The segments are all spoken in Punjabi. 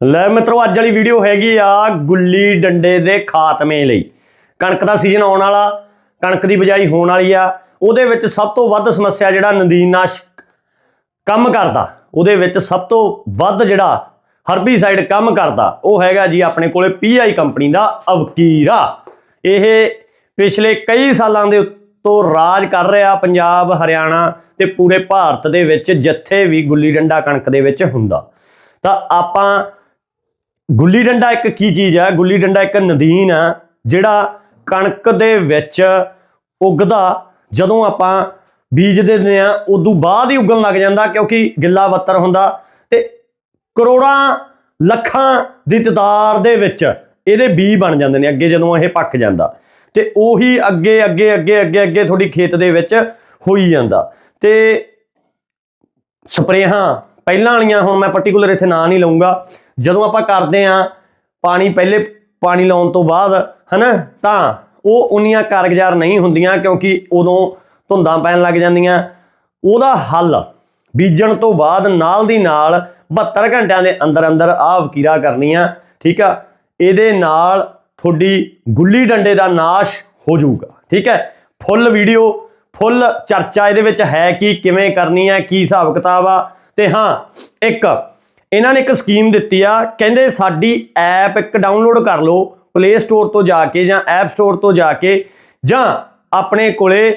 ਲੈ ਮਿੱਤਰੋ, ਅੱਜ ਵਾਲੀ ਵੀਡੀਓ ਹੈਗੀ ਆ ਗੁੱਲੀ ਡੰਡੇ ਦੇ ਖਾਤਮੇ ਲਈ। ਕਣਕ ਦਾ ਸੀਜ਼ਨ ਆਉਣ ਵਾਲਾ, ਕਣਕ ਦੀ ਬਿਜਾਈ ਹੋਣ ਵਾਲੀ ਆ। ਉਹਦੇ ਵਿੱਚ ਸਭ ਤੋਂ ਵੱਧ ਸਮੱਸਿਆ ਜਿਹੜਾ ਨਦੀਨਨਾਸ਼ਕ ਕੰਮ ਕਰਦਾ, ਉਹਦੇ ਵਿੱਚ ਸਭ ਤੋਂ ਵੱਧ ਜਿਹੜਾ ਹਰਬੀਸਾਈਡ ਕੰਮ ਕਰਦਾ, ਉਹ ਹੈਗਾ ਜੀ ਆਪਣੇ ਕੋਲੇ ਪੀਆਈ ਕੰਪਨੀ ਦਾ ਅਵਕੀਰਾ। ਇਹ ਪਿਛਲੇ ਕਈ ਸਾਲਾਂ ਦੇ ਉੱਤੋਂ ਰਾਜ ਕਰ ਰਿਹਾ ਪੰਜਾਬ, ਹਰਿਆਣਾ ਤੇ ਪੂਰੇ ਭਾਰਤ ਦੇ ਵਿੱਚ, ਜਿੱਥੇ ਵੀ ਗੁੱਲੀ ਡੰਡਾ ਕਣਕ ਦੇ ਵਿੱਚ ਹੁੰਦਾ। ਤਾਂ ਆਪਾਂ ਗੁੱਲੀ ਡੰਡਾ ਇੱਕ ਕੀ ਚੀਜ਼ ਹੈ ਗੁੱਲੀ ਡੰਡਾ ਇੱਕ ਨਦੀਨ ਆ, ਜਿਹੜਾ ਕਣਕ ਦੇ ਵਿੱਚ ਉੱਗਦਾ, ਜਦੋਂ ਆਪਾਂ ਬੀਜ ਦਿੰਦੇ ਆ, ਉਦੋਂ ਬਾਅਦ ਹੀ ਉੱਗਣ ਲੱਗ ਜਾਂਦਾ ਕਿਉਂਕਿ ਗਿੱਲਾ ਵੱਤਰ ਹੁੰਦਾ ਤੇ ਕਰੋੜਾਂ ਲੱਖਾਂ ਦੀ ਤਦਾਦ ਦੇ ਵਿੱਚ ਇਹਦੇ ਬੀ ਬਣ ਜਾਂਦੇ ਨੇ, ਅੱਗੇ ਜਦੋਂ ਇਹ ਪੱਕ ਜਾਂਦਾ ਤੇ ਉਹੀ ਅੱਗੇ ਅੱਗੇ ਅੱਗੇ ਅੱਗੇ ਅੱਗੇ ਤੁਹਾਡੀ ਖੇਤ ਦੇ ਵਿੱਚ ਹੋਈ ਜਾਂਦਾ ਤੇ ਸਪਰੇਹਾਂ ਪਹਿਲਾਂ ਵਾਲੀਆਂ, ਹੁਣ ਮੈਂ ਪਾਰਟਿਕੂਲਰ ਇੱਥੇ ਨਾਂ ਨਹੀਂ ਲਵਾਂਗਾ ਜਦੋਂ ਆਪਾਂ ਕਰਦੇ ਆ ਪਾਣੀ ਪਹਿਲੇ ਪਾਣੀ ਲਾਉਣ ਤੋਂ ਬਾਅਦ, ਹਨਾ, ਤਾਂ ਉਹ ਉਨੀਆਂ ਕਾਰਗੁਜ਼ਾਰ ਨਹੀਂ ਹੁੰਦੀਆਂ ਕਿਉਂਕਿ ਉਦੋਂ ਧੁੰਦਾਂ ਪੈਣ ਲੱਗ ਜਾਂਦੀਆਂ। ਉਹਦਾ ਹੱਲ ਬੀਜਣ ਤੋਂ ਬਾਅਦ ਨਾਲ ਦੀ ਨਾਲ 72 ਘੰਟਿਆਂ ਦੇ ਅੰਦਰ ਅੰਦਰ ਆਹ ਵਕੀਰਾ ਕਰਨੀ ਆ ਠੀਕ ਆ? ਇਹਦੇ ਨਾਲ ਤੁਹਾਡੀ ਗੁੱਲੀ ਡੰਡੇ ਦਾ ਨਾਸ਼ ਹੋ ਜਾਊਗਾ, ਠੀਕ ਹੈ? ਫੁੱਲ ਵੀਡੀਓ, ਫੁੱਲ ਚਰਚਾ ਇਹਦੇ ਵਿੱਚ ਹੈ ਕਿ ਕਿਵੇਂ ਕਰਨੀ ਹੈ, ਕੀ ਹਿਸਾਬ ਕਿਤਾਬ ਆ? ਤੇ ਹਾਂ, ਇੱਕ ਇਹਨਾਂ ਨੇ ਇੱਕ ਸਕੀਮ ਦਿੱਤੀ ਆ, ਕਹਿੰਦੇ ਸਾਡੀ ਐਪ ਇੱਕ ਡਾਊਨਲੋਡ ਕਰ ਲਓ ਪਲੇ ਸਟੋਰ ਤੋਂ ਜਾ ਕੇ ਜਾਂ ਐਪ ਸਟੋਰ ਤੋਂ ਜਾ ਕੇ, ਜਾਂ ਆਪਣੇ ਕੋਲੇ,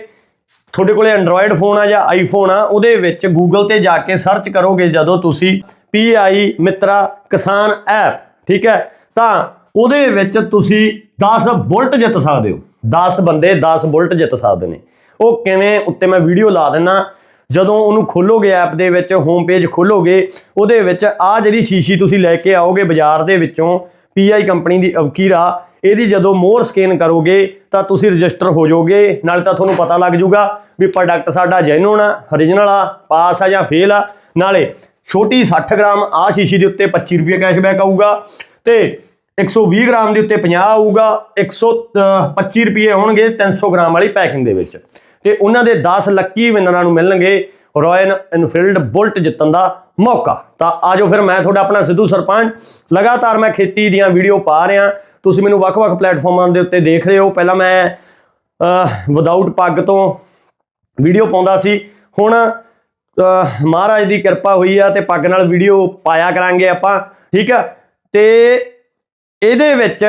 ਤੁਹਾਡੇ ਕੋਲੇ ਐਂਡਰੋਇਡ ਫੋਨ ਆ ਜਾਂ ਆਈਫੋਨ ਆ, ਉਹਦੇ ਵਿੱਚ ਗੂਗਲ ਤੇ ਜਾ ਕੇ ਸਰਚ ਕਰੋਗੇ ਜਦੋਂ ਤੁਸੀਂ PI ਮਿੱਤਰਾ ਕਿਸਾਨ ਐਪ ਠੀਕ ਹੈ? ਤਾਂ ਉਹਦੇ ਵਿੱਚ ਤੁਸੀਂ 10 ਬੁਲਟ ਜਿੱਤ ਸਕਦੇ ਹੋ। 10 ਬੰਦੇ 10 ਬੁਲਟ ਜਿੱਤ ਸਕਦੇ ਨੇ। ਉਹ ਕਿਵੇਂ, ਉੱਤੇ ਮੈਂ ਵੀਡੀਓ ਲਾ ਦੇਣਾ ਜਦੋਂ ਉਹਨੂੰ ਖੋਲੋਗੇ ਐਪ ਦੇ ਵਿੱਚ ਹੋਮ ਪੇਜ ਖੋਲੋਗੇ, ਉਹਦੇ ਵਿੱਚ ਆ ਜਿਹੜੀ ਸ਼ੀਸ਼ੀ ਤੁਸੀਂ ਲੈ ਕੇ ਆਓਗੇ ਬਾਜ਼ਾਰ ਦੇ ਵਿੱਚੋਂ PI ਕੰਪਨੀ ਦੀ ਅਵਕੀਰਾ ਇਹਦੀ ਜਦੋਂ ਮੋਰ ਸਕੈਨ ਕਰੋਗੇ, ਤਾਂ ਤੁਸੀਂ ਰਜਿਸਟਰ ਹੋ ਜਾਓਗੇ, ਨਾਲ ਤਾਂ ਤੁਹਾਨੂੰ ਪਤਾ ਲੱਗ ਜਾਊਗਾ ਵੀ ਪ੍ਰੋਡਕਟ ਸਾਡਾ ਜੈਨੂਨ ਆ origignal ਆ ਪਾਸ ਆ ਜਾਂ ਫੇਲ ਆ। ਨਾਲੇ ਛੋਟੀ 60 ਗ੍ਰਾਮ ਆ ਸ਼ੀਸ਼ੀ ਦੇ ਉੱਤੇ 25 ਰੁਪਏ ਕੈਸ਼ਬੈਕ ਆਊਗਾ ਤੇ 120 ਗ੍ਰਾਮ ਦੇ ਉੱਤੇ 50 ਆਊਗਾ 125 ਰੁਪਏ ਹੋਣਗੇ 300 ਗ੍ਰਾਮ ਵਾਲੀ ਪੈਕਿੰਗ ਦੇ ਵਿੱਚ। ਤੇ ਉਹਨਾਂ ਦੇ 10 ਲੱਕੀ ਵਿਨਰਾਂ ਨੂੰ ਮਿਲਣਗੇ ਰਾਇਲ ਇਨਫੀਲਡ ਬੁਲਟ ਜਿੱਤਣ ਦਾ ਮੌਕਾ। ਤਾਂ ਆਜੋ ਫਿਰ ਮੈਂ ਤੁਹਾਡਾ ਆਪਣਾ ਸਿੱਧੂ ਸਰਪੰਚ। ਲਗਾਤਾਰ ਮੈਂ ਖੇਤੀ ਦੀਆਂ ਵੀਡੀਓ ਪਾ ਰਿਹਾ। ਤੁਸੀਂ ਮੈਨੂੰ ਵੱਖ-ਵੱਖ ਪਲੇਟਫਾਰਮਾਂ ਦੇ ਉੱਤੇ ਦੇਖ ਰਹੇ ਹੋ। ਪਹਿਲਾਂ ਮੈਂ ਵਿਦਆਊਟ ਪੱਗ ਤੋਂ ਵੀਡੀਓ ਪਾਉਂਦਾ ਸੀ। ਹੁਣ ਮਹਾਰਾਜ ਦੀ ਕਿਰਪਾ ਹੋਈ ਆ ਤੇ ਪੱਗ ਨਾਲ ਵੀਡੀਓ ਪਾਇਆ ਕਰਾਂਗੇ ਆਪਾਂ। ਠੀਕ ਆ? ਤੇ ਇਹਦੇ ਵਿੱਚ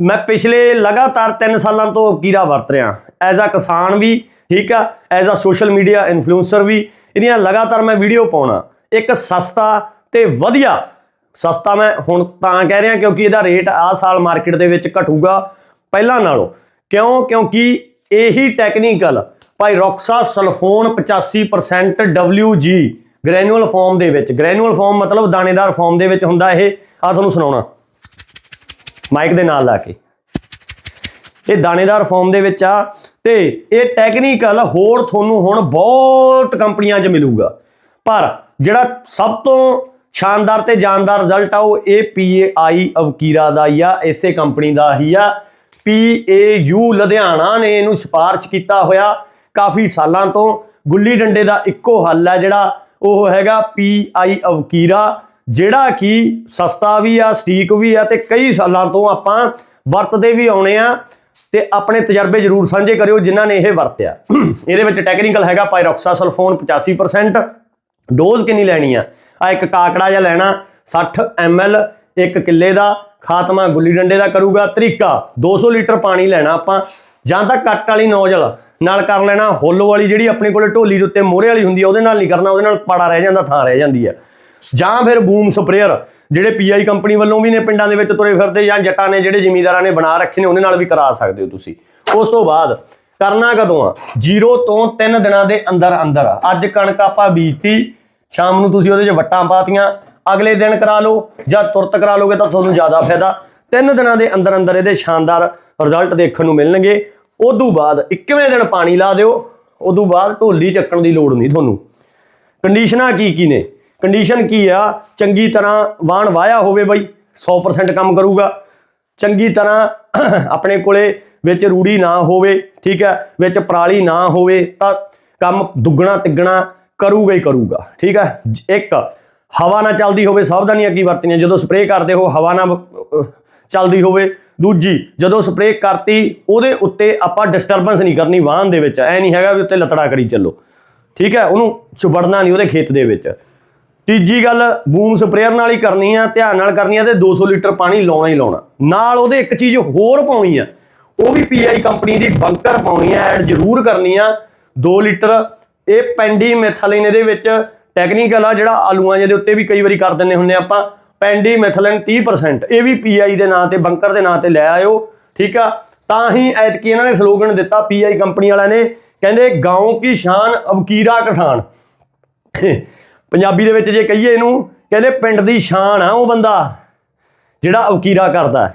ਮੈਂ ਪਿਛਲੇ ਲਗਾਤਾਰ 3 ਸਾਲਾਂ ਤੋਂ ਕੀੜਾ ਵਰਤ ਰਿਹਾ। ਐਜ਼ ਅ ਕਿਸਾਨ ਵੀ ਠੀਕ ਆ? ਐਜ਼ ਅ ਸੋਸ਼ਲ ਮੀਡੀਆ ਇਨਫਲੂਐਂਸਰ ਵੀ, ਇਹਦੀਆਂ ਲਗਾਤਾਰ ਮੈਂ ਵੀਡੀਓ ਪਾਉਣਾ। ਇੱਕ ਸਸਤਾ ਤੇ ਵਧੀਆ। ਸਸਤਾ ਮੈਂ ਹੁਣ ਤਾਂ ਕਹਿ ਰਿਹਾ ਕਿਉਂਕਿ ਇਹਦਾ ਰੇਟ ਆ ਸਾਲ ਮਾਰਕੀਟ ਦੇ ਵਿੱਚ ਘਟੂਗਾ ਪਹਿਲਾਂ ਨਾਲੋਂ। ਕਿਉਂ? ਕਿਉਂਕਿ ਇਹੀ ਟੈਕਨੀਕਲ ਭਾਈ ਰੌਕਸਾ ਸਲਫੋਨ 85% WG ਗ੍ਰੈਨੂਅਲ ਫਾਰਮ ਦੇ ਵਿੱਚ। ਗ੍ਰੈਨੂਅਲ ਫਾਰਮ ਮਤਲਬ ਦਾਣੇਦਾਰ ਫਾਰਮ ਦੇ ਵਿੱਚ ਹੁੰਦਾ ਇਹ। ਆ ਤੁਹਾਨੂੰ ਸੁਣਾਉਣਾ। ਮਾਈਕ ਦੇ ਨਾਲ ਲਾ ਕੇ। ਇਹ ਦਾਣੇਦਾਰ ਫਾਰਮ ਦੇ ਵਿੱਚ ਆ। ਤੇ ਇਹ ਟੈਕਨੀਕਲ ਹੋਰ ਤੁਹਾਨੂੰ ਹੁਣ ਬਹੁਤ ਕੰਪਨੀਆਂ 'ਚ ਮਿਲੂਗਾ। ਪਰ ਜਿਹੜਾ ਸਭ ਤੋਂ ਸ਼ਾਨਦਾਰ ਤੇ ਜਾਨਦਾਰ ਰਿਜ਼ਲਟ ਆ, ਉਹ ਇਹ PAI ਅਵਕੀਰਾ ਦਾ ਹੀ ਆ, ਇਸੇ ਕੰਪਨੀ ਦਾ ਹੀ ਆ। PAU ਲੁਧਿਆਣਾ ਨੇ ਇਹਨੂੰ ਸਿਫਾਰਿਸ਼ ਕੀਤਾ ਹੋਇਆ ਕਾਫੀ ਸਾਲਾਂ ਤੋਂ। ਗੁੱਲੀ ਡੰਡੇ ਦਾ ਇੱਕੋ ਹੱਲ ਹੈ ਜਿਹੜਾ, ਉਹ ਹੈਗਾ PI ਅਵਕੀਰਾ, ਜਿਹੜਾ ਕਿ ਸਸਤਾ ਵੀ ਆ, ਸਟੀਕ ਵੀ ਆ ਤੇ ਕਈ ਸਾਲਾਂ ਤੋਂ ਆਪਾਂ ਵਰਤਦੇ ਵੀ ਆਉਣੇ ਆ। ਤੇ ਆਪਣੇ ਤਜਰਬੇ ਜ਼ਰੂਰ ਸਾਂਝੇ ਕਰਿਓ ਜਿਨ੍ਹਾਂ ਨੇ ਇਹ ਵਰਤਿਆ। ਇਹਦੇ ਵਿੱਚ ਟੈਕਨੀਕਲ ਹੈਗਾ ਪਾਇਰੋਕਸਾ ਸਲਫੋਨ 85% ਡੋਜ਼ ਕਿੰਨੀ ਲੈਣੀ ਆ? ਆ ਇੱਕ ਕਾਕੜਾ ਜਿਹਾ ਲੈਣਾ 60 ml, ਇੱਕ ਕਿੱਲੇ ਦਾ, ਖਾਤਮਾ ਗੁੱਲੀ ਡੰਡੇ ਦਾ ਕਰੂਗਾ, ਤਰੀਕਾ 200 ਲੀਟਰ ਪਾਣੀ ਲੈਣਾ ਆਪਾਂ, ਜਾਂ ਤਾਂ ਕੱਟ ਵਾਲੀ ਨੋਜ਼ਲ, ਨਾਲ ਕਰ ਲੈਣਾ ਹੋਲੋ ਵਾਲੀ ਜਿਹੜੀ ਆਪਣੇ ਕੋਲੇ ਢੋਲੀ ਦੇ ਉੱਤੇ ਮੋਹਰੇ ਵਾਲੀ ਹੁੰਦੀ ਆ, ਉਹਦੇ ਨਾਲ ਨਹੀਂ ਕਰਨਾ, ਉਹਦੇ ਨਾਲ ਪਾੜਾ ਰਹਿ ਜਾਂਦਾ, ਥਾਂ ਰਹਿ ਜਾਂਦੀ ਆ। ਜਾਂ ਫਿਰ ਬੂਮ ਸਪਰੇਅਰ ਜਿਹੜੇ ਪੀਆਈ ਕੰਪਨੀ ਵੱਲੋਂ ਵੀ ਨੇ ਪਿੰਡਾਂ ਦੇ ਵਿੱਚ ਤੁਰੇ ਫਿਰਦੇ ਜਾਂ ਜੱਟਾਂ ਨੇ ਜਿਹੜੇ ਜ਼ਿਮੀਂਦਾਰਾਂ ਨੇ ਬਣਾ ਰੱਖੇ ਨੇ ਉਹਨਾਂ ਨਾਲ ਵੀ ਕਰਾ ਸਕਦੇ ਹੋ ਤੁਸੀਂ। ਉਸ ਤੋਂ ਬਾਅਦ ਕਰਨਾ ਕਦੋਂ ਆ? 0 ਤੋਂ 3 ਦਿਨਾਂ ਦੇ ਅੰਦਰ ਅੰਦਰ ਅੱਜ ਕਣਕ ਆਪਾਂ ਬੀਜਤੀ, ਸ਼ਾਮ ਨੂੰ ਤੁਸੀਂ ਉਹਦੇ 'ਚ ਵੱਟਾਂ ਪਾਤੀਆਂ, ਅਗਲੇ ਦਿਨ ਕਰਾ ਲਓ ਜਾਂ ਤੁਰਤ ਕਰਾ ਲੋਗੇ ਤਾਂ ਤੁਹਾਨੂੰ ਜ਼ਿਆਦਾ ਫਾਇਦਾ। ਤਿੰਨ ਦਿਨਾਂ ਦੇ ਅੰਦਰ ਅੰਦਰ ਇਹਦੇ ਸ਼ਾਨਦਾਰ ਰਿਜ਼ਲਟ ਦੇਖਣ ਨੂੰ ਮਿਲਣਗੇ। ਉਦੋਂ ਬਾਅਦ 21ਵੇਂ ਦਿਨ ਪਾਣੀ ਲਾ ਦਿਓ ਉਦੋਂ ਬਾਅਦ ਢੋਲੀ ਚੱਕਣ ਦੀ ਲੋੜ ਨਹੀਂ ਤੁਹਾਨੂੰ। ਕੰਡੀਸ਼ਨਾਂ ਕੀ ਕੀ ਨੇ? ਕੰਡੀਸ਼ਨ ਕੀ ਆ? ਚੰਗੀ ਤਰ੍ਹਾਂ ਵਾਣ ਵਾਇਆ ਹੋਵੇ ਬਈ 100% ਕੰਮ ਕਰੂਗਾ। ਚੰਗੀ ਤਰ੍ਹਾਂ ਆਪਣੇ ਕੋਲੇ ਵਿੱਚ ਰੂੜੀ ਨਾ ਹੋਵੇ, ਠੀਕ ਹੈ, ਵਿੱਚ ਪਰਾਲੀ ਨਾ ਹੋਵੇ, ਤਾਂ ਕੰਮ ਦੁੱਗਣਾ ਤਿੱਗਣਾ ਕਰੂਗਾ ਹੀ ਕਰੂਗਾ, ਠੀਕ ਹੈ। ਜ- ਇੱਕ, ਹਵਾ ਨਾ ਚੱਲਦੀ ਹੋਵੇ, ਸਾਵਧਾਨੀਆਂ ਕੀ ਵਰਤਣੀਆਂ? ਜਦੋਂ ਸਪਰੇਅ ਕਰਦੇ ਹੋ, ਹਵਾ ਨਾ ਚੱਲਦੀ ਹੋਵੇ। ਦੂਜੀ, ਜਦੋਂ ਸਪਰੇਅ ਕਰਤੀ, ਉਹਦੇ ਉੱਤੇ ਆਪਾਂ ਡਿਸਟਰਬੈਂਸ ਨਹੀਂ ਕਰਨੀ, ਵਾਹਨ ਦੇ ਵਿੱਚ। ਐ ਨਹੀਂ ਹੈਗਾ ਵੀ ਉੱਤੇ ਲਤੜਾ ਕਰੀ ਚੱਲੋ, ਠੀਕ ਹੈ, ਉਹਨੂੰ ਚੁਬੜਨਾ ਨਹੀਂ ਉਹਦੇ ਖੇਤ ਦੇ ਵਿੱਚ। ਤੀਜੀ ਗੱਲ, ਬੂਮ ਸਪਰੇਅਰ ਨਾਲ ਹੀ ਕਰਨੀ ਆ, ਧਿਆਨ ਨਾਲ ਕਰਨੀ ਆ ਤੇ 200 ਲੀਟਰ ਪਾਣੀ ਲਾਉਣਾ ਹੀ ਲਾਉਣਾ। ਨਾਲ ਉਹਦੇ ਇੱਕ ਚੀਜ਼ ਹੋਰ ਪਾਉਣੀ ਆ, ਉਹ ਵੀ ਪੀਆਈ ਕੰਪਨੀ ਦੀ ਬੰਕਰ ਪਾਉਣੀ ਆ, ਐਡ ਜ਼ਰੂਰ ਕਰਨੀ ਆ। 2 ਲੀਟਰ, ਇਹ ਪੈਂਡੀ ਮੈਥਲਿਨ ਇਹਦੇ ਵਿੱਚ ਟੈਕਨੀਕਲ ਆ, ਜਿਹੜਾ ਆਲੂਆਂ ਜਿਹਦੇ ਉੱਤੇ ਵੀ ਕਈ ਵਾਰੀ ਕਰ ਦਿੰਨੇ ਹੁੰਨੇ ਆਪਾਂ। ਪੈਂਡੀ ਮੈਥਲਿਨ 30% ਇਹ ਵੀ ਪੀਆਈ ਦੇ ਨਾਂ ਤੇ, ਬੰਕਰ ਦੇ ਨਾਂ ਤੇ ਲੈ ਆਇਓ, ਠੀਕ ਆ? ਤਾਂ ਹੀ ਐਤਕੀ ਇਹਨਾਂ ਨੇ ਸਲੋਗਨ ਦਿੱਤਾ ਪੀਆਈ ਕੰਪਨੀ ਵਾਲਿਆਂ ਨੇ, ਕਹਿੰਦੇ ਗਾਉਂ ਕੀ ਸ਼ਾਨ, ਅਵਕੀਰਾ ਕਿਸਾਨ। ਪੰਜਾਬੀ ਦੇ ਵਿੱਚ ਜੇ ਕਹੀਏ ਇਹਨੂੰ, ਕਹਿੰਦੇ ਪਿੰਡ ਦੀ ਸ਼ਾਨ ਆ ਉਹ ਬੰਦਾ, ਜਿਹੜਾ ਅਵਕੀਰਾ ਕਰਦਾ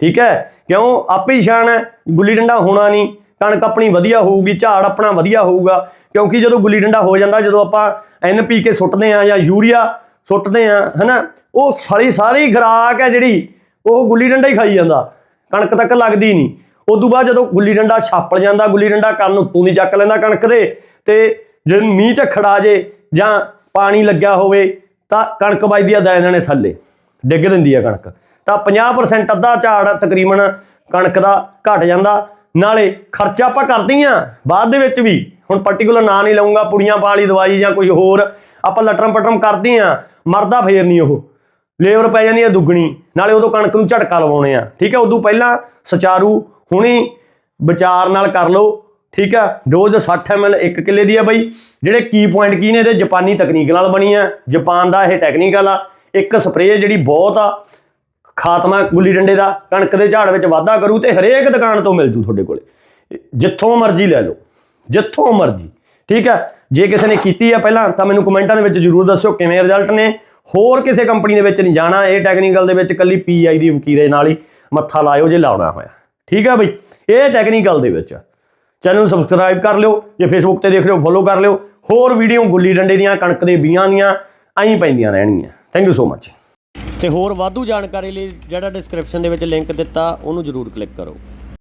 ਠੀਕ ਹੈ? ਕਿਉਂ? ਆਪੇ ਹੀ ਸ਼ਾਨ ਹੈ। ਗੁੱਲੀ ਡੰਡਾ ਹੋਣਾ ਨਹੀਂ। ਕਣਕ ਆਪਣੀ ਵਧੀਆ ਹੋਊਗੀ, ਝਾੜ ਆਪਣਾ ਵਧੀਆ ਹੋਊਗਾ। ਕਿਉਂਕਿ ਜਦੋਂ ਗੁੱਲੀ ਡੰਡਾ ਹੋ ਜਾਂਦਾ, ਜਦੋਂ ਆਪਾਂ ਐਨਪੀਕੇ ਸੁੱਟਦੇ ਆ ਜਾਂ ਯੂਰੀਆ ਸੁੱਟਦੇ ਆ ਹਨਾ, ਉਹ ਸਾਲੀ ਸਾਰੀ ਖਰਾਕ ਹੈ ਜਿਹੜੀ, ਉਹ ਗੁੱਲੀ ਡੰਡਾ ਹੀ ਖਾਈ ਜਾਂਦਾ। ਕਣਕ ਤੱਕ ਲੱਗਦੀ ਨਹੀਂ। ਉਦੋਂ ਬਾਅਦ ਜਦੋਂ ਗੁੱਲੀ ਡੰਡਾ ਛਾਪਲ ਜਾਂਦਾ, ਗੁੱਲੀ ਡੰਡਾ ਕੰਨ ਉੱਤੋਂ ਦੀ ਚੱਕ ਲੈਂਦਾ ਕਣਕ ਦੇ, ਤੇ ਜੇ ਮੀਂਹ ਝੱਖੜ ਆ ਜੇ ਜਾਂ ਪਾਣੀ ਲੱਗਿਆ ਹੋਵੇ ਤਾਂ ਕਣਕ ਵੱਜਦੀ ਆ ਦਾਇਨਾਂ ਨੇ ਥੱਲੇ, ਡਿੱਗ ਦਿੰਦੀ ਆ ਕਣਕ। ਤਾਂ 50% ਅੱਧਾ ਝਾੜ ਤਕਰੀਬਨ ਕਣਕ ਦਾ ਘਟ ਜਾਂਦਾ, ਨਾਲੇ ਖਰਚਾ ਆਪਾਂ ਕਰਦੇ ਆ ਬਾਅਦ ਦੇ ਵਿੱਚ ਵੀ, ਹੁਣ ਪਾਰਟਿਕੂਲਰ ਨਾਂ ਨਹੀਂ ਲਵਾਂਗਾ ਪੁੜੀਆਂ ਪਾਲੀ ਦਵਾਈ ਜਾਂ ਕੋਈ ਹੋਰ, ਆਪਾਂ ਲਟਰਮ ਪਟਰਮ ਕਰਦੇ ਆ ਮਰਦਾ ਫੇਰ ਨਹੀਂ ਉਹ। ਲੇਬਰ ਪੈ ਜਾਂਦੀ ਆ ਦੁੱਗਣੀ, ਨਾਲੇ ਉਦੋਂ ਕਣਕ ਨੂੰ ਝਟਕਾ ਲਵਾਉਣੇ ਆ। ਠੀਕ ਹੈ ਉਦੋਂ ਪਹਿਲਾਂ ਸੁਚਾਰੂ ਹੁਣੀ ਵਿਚਾਰ ਨਾਲ ਕਰ ਲਓ ਠੀਕ ਆ? ਡੋਜ਼ 60 ml ਇੱਕ ਕਿੱਲੇ ਦੀ ਆ ਬਈ। ਜਿਹੜੇ ਕੀ ਪੁਆਇੰਟ ਕੀ ਨੇ ਇਹਦੇ? ਜਾਪਾਨੀ ਤਕਨੀਕ ਨਾਲ ਬਣੀ ਆ। ਜਾਪਾਨ ਦਾ ਇਹ ਟੈਕਨੀਕਲ ਆ ਇੱਕ ਸਪਰੇਅ ਜਿਹੜੀ ਬਹੁਤ ਆ, ਖਾਤਮਾ ਗੁੱਲੀ ਡੰਡੇ ਦਾ, ਕਣਕ ਦੇ ਝਾੜ ਵਿੱਚ ਵਾਧਾ ਕਰੂ ਤੇ ਹਰੇਕ ਦੁਕਾਨ ਤੋਂ ਮਿਲ ਜੂ ਤੁਹਾਡੇ ਕੋਲੇ। ਜਿੱਥੋਂ ਮਰਜ਼ੀ ਲੈ ਲਓ। ਜਿੱਥੋਂ ਮਰਜ਼ੀ। ਠੀਕ ਹੈ ਜੇ ਕਿਸੇ ਨੇ ਕੀਤੀ ਆ ਪਹਿਲਾਂ, ਤਾਂ ਮੈਨੂੰ ਕਮੈਂਟਾਂ ਦੇ ਵਿੱਚ ਜਰੂਰ ਦੱਸਿਓ ਕਿਵੇਂ ਰਿਜ਼ਲਟ ਨੇ। ਹੋਰ ਕਿਸੇ ਕੰਪਨੀ ਦੇ ਵਿੱਚ ਨਹੀਂ ਜਾਣਾ, ਇਹ ਟੈਕਨੀਕਲ ਦੇ ਵਿੱਚ ਕੱਲੀ ਪੀਆਈ ਦੀ ਵਕੀਰੇ ਨਾਲ ਹੀ ਮੱਥਾ ਲਾਇਓ ਜੇ ਲਾਉਣਾ ਹੋਇਆ। ਠੀਕ ਆ ਬਈ? ਇਹ ਟੈਕਨੀਕਲ ਦੇ ਵਿੱਚ ਚੈਨਲ ਨੂੰ ਸਬਸਕ੍ਰਾਈਬ ਕਰ ਲਿਓ, ਜੇ ਫੇਸਬੁੱਕ ਤੇ ਦੇਖ ਰਹੇ ਹੋ ਫੋਲੋ ਕਰ ਲਿਓ। ਹੋਰ ਵੀਡੀਓ ਗੁੱਲੀ ਡੰਡੇ ਦੀਆਂ, ਕਣਕ ਦੇ ਬੀਆਂ ਦੀਆਂ ਐਂ ਪੈਂਦੀਆਂ ਰਹਿਣਗੀਆਂ। ਥੈਂਕ ਯੂ ਸੋ ਮੱਚ ਤੇ ਹੋਰ ਵਾਧੂ ਜਾਣਕਾਰੀ ਲਈ ਜਿਹੜਾ ਡਿਸਕ੍ਰਿਪਸ਼ਨ ਦੇ ਵਿੱਚ ਲਿੰਕ ਦਿੱਤਾ, ਉਹਨੂੰ ਜਰੂਰ ਕਲਿੱਕ ਕਰੋ।